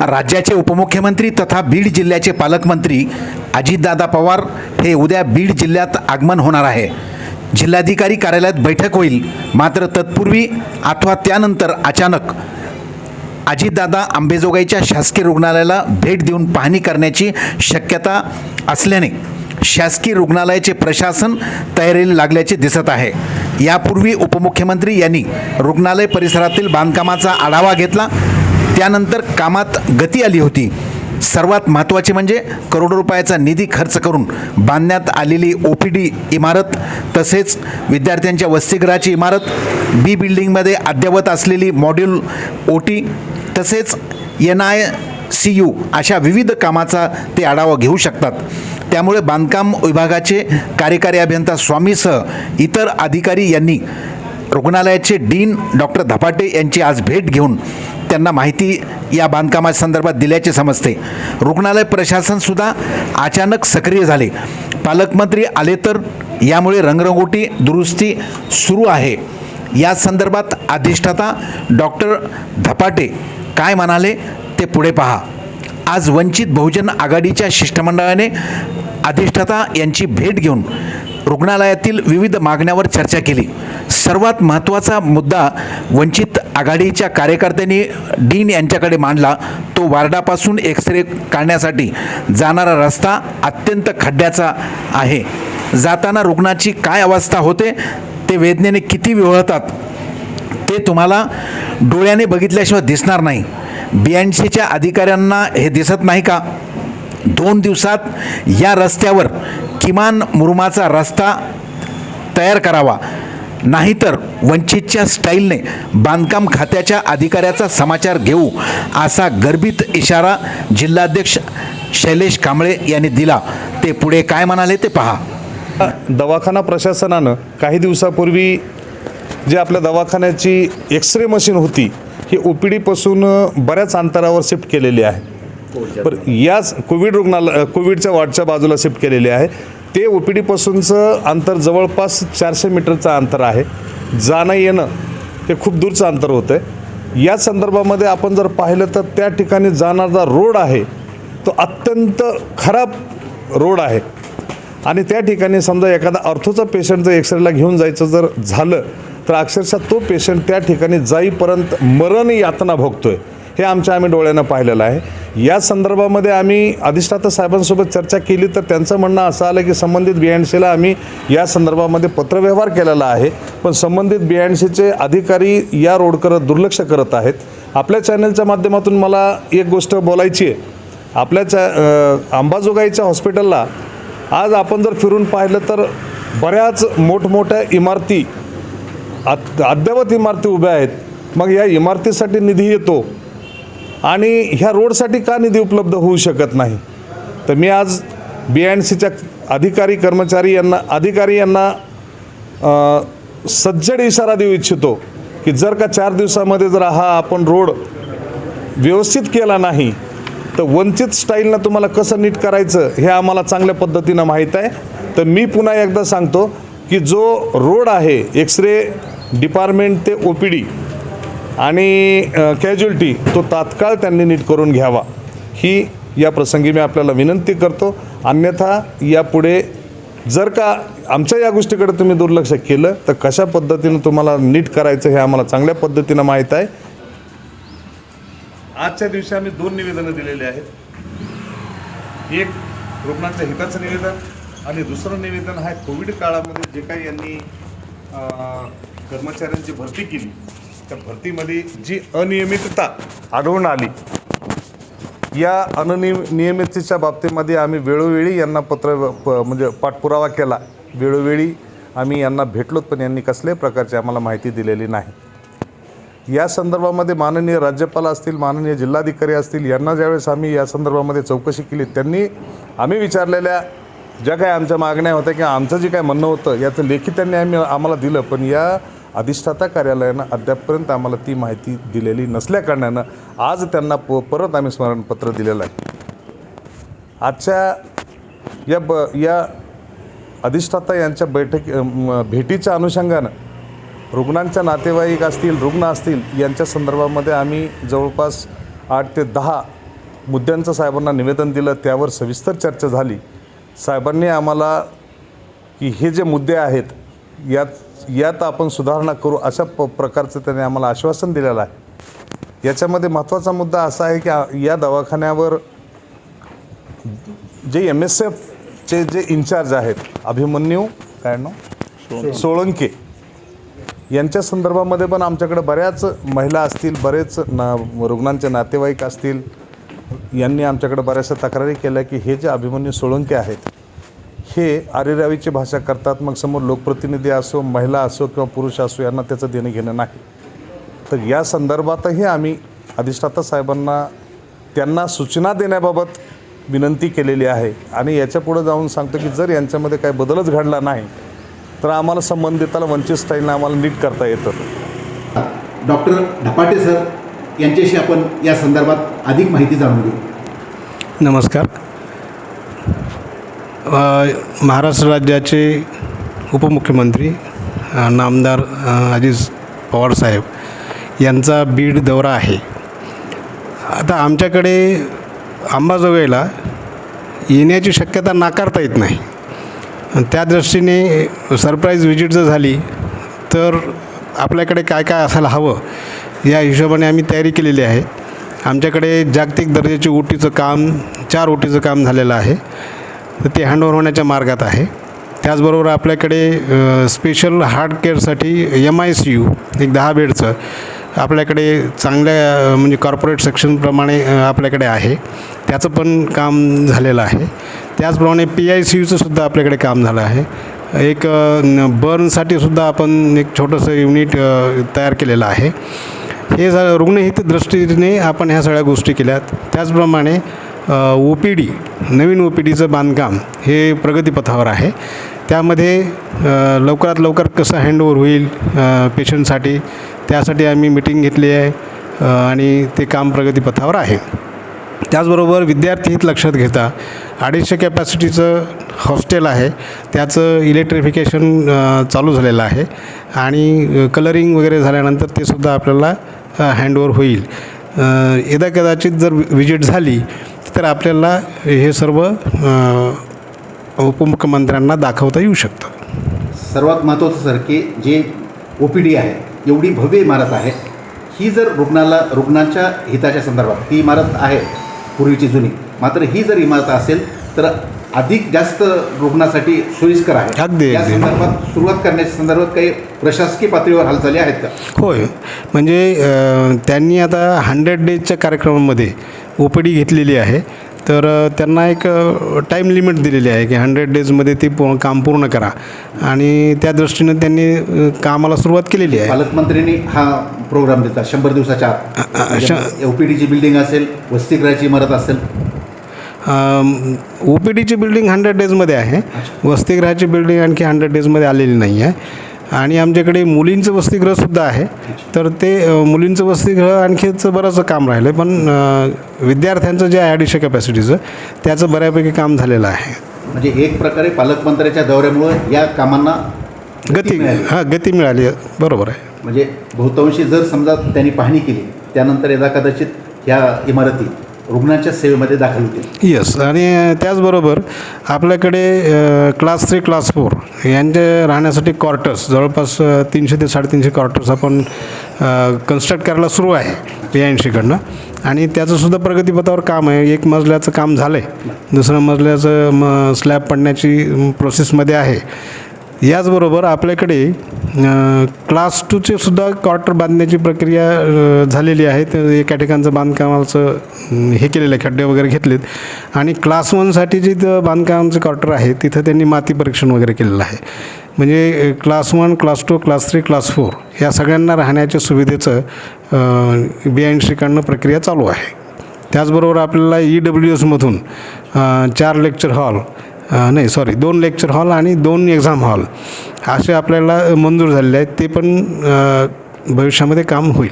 राज्याचे उपमुख्यमंत्री तथा बीड जिल्ह्याचे पालकमंत्री अजितदादा पवार हे उद्या बीड जिल्ह्यात आगमन होणार आहे. जिल्हाधिकारी कार्यालयात बैठक होईल. मात्र तत्पूर्वी अथवा त्यानंतर अचानक अजितदादा आंबेजोगाईच्या शासकीय रुग्णालयाला भेट देऊन पाहणी करण्याची शक्यता असल्याने शासकीय रुग्णालयाचे प्रशासन तयारीला लागल्याचे दिसत आहे. यापूर्वी उपमुख्यमंत्री यांनी रुग्णालय परिसरातील बांधकामाचा आढावा घेतला. त्यानंतर कामात गती आली होती. सर्वात महत्त्वाचे म्हणजे करोडो रुपयाचा निधी खर्च करून बांधण्यात आलेली ओ पी डी इमारत तसेच विद्यार्थ्यांच्या वसतिगृहाची इमारत बी बिल्डिंगमध्ये अद्ययावत असलेली मॉड्यूल ओ टी तसेच एन आय सी यू अशा विविध कामाचा ते आढावा घेऊ शकतात. त्यामुळे बांधकाम विभागाचे कार्यकारी अभियंता स्वामीसह इतर अधिकारी यांनी रुग्णालयाचे डीन डॉक्टर धपाटे यांची आज भेट घेऊन त्यांना माहिती या बांधकामासंदर्भात दिल्याचे समजते. रुग्णालय प्रशासनसुद्धा अचानक सक्रिय झाले. पालकमंत्री आले तर यामुळे रंगरंगोटी दुरुस्ती सुरू आहे. या संदर्भात अधिष्ठाता डॉक्टर धपाटे काय म्हणाले ते पुढे पहा. आज वंचित बहुजन आघाडीच्या शिष्टमंडळाने अधिष्ठाता यांची भेट घेऊन रुग्णालयातील विविध मागण्यावर चर्चा केली. सर्वात महत्त्वाचा मुद्दा वंचित आघाडीच्या कार्यकर्त्यांनी डीन यांच्याकडे मांडला. तो वार्डापासून एक्सरे काढण्यासाठी जाणारा रस्ता अत्यंत खड्ड्याचा आहे. जाताना रुग्णाची काय अवस्था होते ते वेदनेने किती विवळतात ते तुम्हाला डोळ्याने बघितल्याशिवाय दिसणार नाही. बी एन सीच्या अधिकाऱ्यांना हे दिसत नाही का? दोन दिवसात या रस्त्यावर किमान मुरुमाचा रस्ता तयार करावा. नाहीतर वंचितच्या स्टाईलने बांधकाम खात्याच्या अधिकाऱ्याचा समाचार घेऊ असा गर्भित इशारा जिल्हाध्यक्ष शैलेश कांबळे यांनी दिला. ते पुढे काय म्हणाले ते पहा. दवाखाना प्रशासनानं काही दिवसापूर्वी जे आपल्या दवाखान्याची एक्स रे मशीन होती ही ओ पी डीपासून बऱ्याच अंतरावर शिफ्ट केलेली आहे. बरं याच कोविड रुग्णालय कोविडच्या वॉर्डच्या बाजूला शिफ्ट केलेली आहे. ते ओ पी डीपासूनचं अंतर जवळपास चारशे मीटरचं अंतर आहे. जाणं येणं हे खूप दूरचं अंतर होतं आहे या संदर्भामध्ये आपण जर पाहिलं तर त्या ठिकाणी जाणारा रोड आहे तो अत्यंत खराब रोड आहे. आणि त्या ठिकाणी समजा एखादा अर्थोचा पेशंट जर एक्सरेला घेऊन जायचं जर झालं तर अक्षरशः तो पेशंट त्या ठिकाणी जाईपर्यंत मरण यातना भोगतो आहे हे आमच्या आम्ही डोळ्यानं पाहिलेलं आहे. या संदर्भामध्ये आम्ही अधिष्ठाता साहेबांसोबत चर्चा केली तर त्यांचं म्हणणं असं आलं की संबंधित बी एन सीला आम्ही या संदर्भामध्ये पत्रव्यवहार केलेला आहे. पण संबंधित बी एन सीचे अधिकारी या रोडकडं दुर्लक्ष करत आहेत. आपल्या चॅनलच्या माध्यमातून मला एक गोष्ट बोलायची आहे. आपल्या चॅ अंबाजोगाईच्या हॉस्पिटलला आज आपण जर फिरून पाहिलं तर बऱ्याच मोठमोठ्या इमारती अद अद्ययावत इमारती उभ्या आहेत. मग या इमारतीसाठी निधी येतो. आणि ह्या रोडसाठी का निधी उपलब्ध होऊ शकत नाही? तर मी आज बी अँड सीच्या अधिकारी कर्मचारी यांना अधिकारी यांना सज्जड इशारा देऊ इच्छितो की जर का चार दिवसामध्ये जर हा आपण रोड व्यवस्थित केला नाही तर वंचित स्टाईलनं तुम्हाला कसं नीट करायचं हे आम्हाला चांगल्या पद्धतीनं माहीत आहे. तर मी पुन्हा एकदा सांगतो की जो रोड आहे एक्स रे डिपार्टमेंट ते ओ पी डी आणि कॅज्युअल्टी तो तात्काळ त्यांनी नीट करून घ्यावा. ही या प्रसंगी मी आपल्याला विनंती करतो. अन्यथा यापुढे जर का आमच्या या गोष्टीकडे तुम्ही दुर्लक्ष केलं तर कशा पद्धतीनं तुम्हाला नीट करायचं हे आम्हाला चांगल्या पद्धतीनं माहीत आहे. आजच्या दिवशी आम्ही दोन निवेदनं दिलेली आहेत. एक रुग्णांच्या हिताचं निवेदन आणि दुसरं निवेदन आहे कोविड काळामध्ये जे काही यांनी कर्मचाऱ्यांची भरती केली त्या भरतीमध्ये जी अनियमितता आढळून आली या अननियम नियमिततेच्या बाबतीमध्ये आम्ही वेळोवेळी यांना पत्र प- म्हणजे पाठपुरावा केला. वेळोवेळी आम्ही यांना भेटलोत पण यांनी कसल्याही प्रकारची आम्हाला माहिती दिलेली नाही. या संदर्भामध्ये माननीय राज्यपाल असतील माननीय जिल्हाधिकारी असतील यांना ज्यावेळेस आम्ही या संदर्भामध्ये चौकशी केली त्यांनी आम्ही विचारलेल्या ज्या काही आमच्या मागण्या होत्या किंवा आमचं जे काय म्हणणं होतं याचं लेखी त्यांनी आम्ही आम्हाला दिलं पण या अधिष्ठाता कार्यालयानं अद्यापपर्यंत आम्हाला ती माहिती दिलेली नसल्याकारणानं आज त्यांना प परत आम्ही स्मरणपत्र दिलेलं आहे. आजच्या या ब या अधिष्ठाता यांच्या बैठक भेटीच्या अनुषंगानं रुग्णांच्या नातेवाईक असतील रुग्ण असतील यांच्या संदर्भामध्ये आम्ही जवळपास आठ ते दहा मुद्द्यांचं साहेबांना निवेदन दिलं त्यावर सविस्तर चर्चा झाली. साहेबांनी आम्हाला की हे जे मुद्दे आहेत यात यात आपण सुधारणा करू अशा प प्रकारचं त्यांनी आम्हाला आश्वासन दिलेलं आहे. याच्यामध्ये महत्त्वाचा मुद्दा असा आहे की या दवाखान्यावर जे एम एस एफचे जे इन्चार्ज आहेत अभिमन्यू काय नाव? सोळंके. यांच्या संदर्भामध्ये पण आमच्याकडे बऱ्याच महिला असतील बरेच ना रुग्णांचे नातेवाईक असतील यांनी आमच्याकडे बऱ्याचशा तक्रारी केल्या की हे जे अभिमन्यू सोळंके आहेत हे आरेरावीची भाषा करतात मग समोर लोकप्रतिनिधी असो महिला असो किंवा पुरुष असो यांना त्याचं देणं घेणं नाही. तर या संदर्भातही आम्ही अधिष्ठाता साहेबांना त्यांना सूचना देण्याबाबत विनंती केलेली आहे. आणि याच्यापुढे जाऊन सांगतो की जर यांच्यामध्ये काही बदलच घडला नाही तर आम्हाला संबंधिताला वंचित स्टाईलनं आम्हाला नीट करता येतं. डॉक्टर ढपाटे सर यांच्याशी आपण या संदर्भात अधिक माहिती जाणून घेऊ. नमस्कार. महाराष्ट्र राज्याचे उपमुख्यमंत्री नामदार अजित पवारसाहेब पवार साहेब यांचा बीड दौरा आहे. आता आमच्याकडे अंबाजोगाईला येण्याची शक्यता नाकारता येत नाही. त्या दृष्टीने सरप्राईज व्हिजिट जर झाली तर आपल्याकडे काय काय असायला हवं या हिशोबाने आम्ही तयारी केलेली आहे. आमच्याकडे जागतिक दर्जाची ओटीचं काम चार ओटीचं काम झालेलं आहे. तर ते हँडओव्हर होण्याच्या मार्गात आहे. त्याचबरोबर आपल्याकडे स्पेशल हार्ट केअरसाठी एम आय सी यू एक दहा बेडचं आपल्याकडे चांगल्या म्हणजे कॉर्पोरेट सेक्शनप्रमाणे आपल्याकडे आहे. त्याचं पण काम झालेलं आहे. त्याचप्रमाणे पी आय सी यूचं सुद्धा आपल्याकडे काम झालं आहे. एक न- बर्नसाठी सुद्धा आपण एक छोटंसं युनिट तयार केलेलं आहे. हे ज रुग्णहित दृष्टीने आपण ह्या सगळ्या गोष्टी केल्यात. त्याचप्रमाणे ओ पी डी नवीन ओ पी डीचं बांधकाम हे प्रगतीपथावर आहे. त्यामध्ये लवकरात लवकर कसं हँडओवर होईल पेशंटसाठी त्यासाठी आम्ही मिटिंग घेतली आहे आणि ते काम प्रगतीपथावर आहे. त्याचबरोबर विद्यार्थी हित लक्षात घेता अडीचशे कॅपॅसिटीचं हॉस्टेल आहे त्याचं इलेक्ट्रिफिकेशन चालू झालेलं आहे आणि कलरिंग वगैरे झाल्यानंतर ते सुद्धा आपल्याला हँडओवर होईल. अ, यदा कदाचित जर विजिट झाली तर आपल्याला हे सर्व उपमुख्यमंत्र्यांना दाखवता येऊ शकतं. सर्वात महत्त्वाचं सर की जे ओ पी डी आहे एवढी भव्य इमारत आहे ही जर रुग्णाला रुग्णाच्या हिताच्या संदर्भात ही इमारत आहे पूर्वीची जुनी मात्र ही जर इमारत असेल तर अधिक जास्त रुग्णासाठी सोयीस्कर आहे. या. संदर्भात सुरुवात करण्याच्या संदर्भात काही प्रशासकीय पातळीवर हालचाली आहेत का? होय. म्हणजे त्यांनी आता हंड्रेड डेजच्या कार्यक्रमामध्ये ओ पी डी घेतलेली आहे. तर त्यांना एक टाईम लिमिट दिलेली आहे की हंड्रेड डेजमध्ये ते पूर्ण काम पूर्ण करा. आणि त्या दृष्टीनं त्यांनी कामाला सुरुवात केलेली आहे. पालकमंत्र्यांनी हा प्रोग्राम दिला शंभर दिवसाच्या आत. ओ पी डीची बिल्डिंग असेल वसतिगृहाची इमारत असेल. ओ पी डीची बिल्डिंग हंड्रेड डेजमध्ये आहे. वसतिगृहाची बिल्डिंग आणखी हंड्रेड डेजमध्ये आलेली नाही आहे. आणि आमच्याकडे मुलींचं वसतिगृहसुद्धा आहे. तर ते मुलींचं वसतिगृह आणखीचं बरंचसं काम राहिलं आहे पण विद्यार्थ्यांचं जे आहे अडीचशे कॅपॅसिटीचं त्याचं बऱ्यापैकी काम झालेलं आहे. म्हणजे एक प्रकारे पालकमंत्र्याच्या दौऱ्यामुळं या कामांना गती. हां गती मिळाली. बरोबर आहे. म्हणजे बहुतांशी जर समजा त्यांनी पाहणी केली त्यानंतर यदा कदाचित ह्या इमारती रुग्णाच्या सेवेमध्ये दाखल होतील. येस आणि त्याचबरोबर आपल्याकडे क्लास थ्री क्लास फोर यांचे राहण्यासाठी क्वार्टर्स जवळपास तीनशे ते साडेतीनशे क्वार्टर्स आपण कन्स्ट्रक्ट करायला सुरू आहे पी आय आणि त्याचंसुद्धा प्रगतीपथावर काम आहे. एक मजल्याचं काम झालं आहे दुसरं मजल्याचं म स्लॅब पडण्याची प्रोसेसमध्ये आहे. याचबरोबर आपल्याकडे क्लास टूचे सुद्धा क्वार्टर बांधण्याची प्रक्रिया झालेली आहे. तर एका ठिकाणचं बांधकामाचं हे केलेलं आहे खड्डे वगैरे घेतलेत. आणि क्लास वनसाठी जे बांधकामाचं क्वार्टर आहे तिथं त्यांनी माती परीक्षण वगैरे केलेलं आहे. म्हणजे class one class two class three class four या सगळ्यांना राहण्याच्या सुविधेचं बी एन सीकडनं प्रक्रिया चालू आहे. त्याचबरोबर आपल्याला ई डब्ल्यू एसमधून चार लेक्चर हॉल नाही सॉरी दोन लेक्चर हॉल आणि दोन एक्झाम हॉल असे आपल्याला मंजूर झालेले आहेत. ते पण भविष्यामध्ये काम होईल.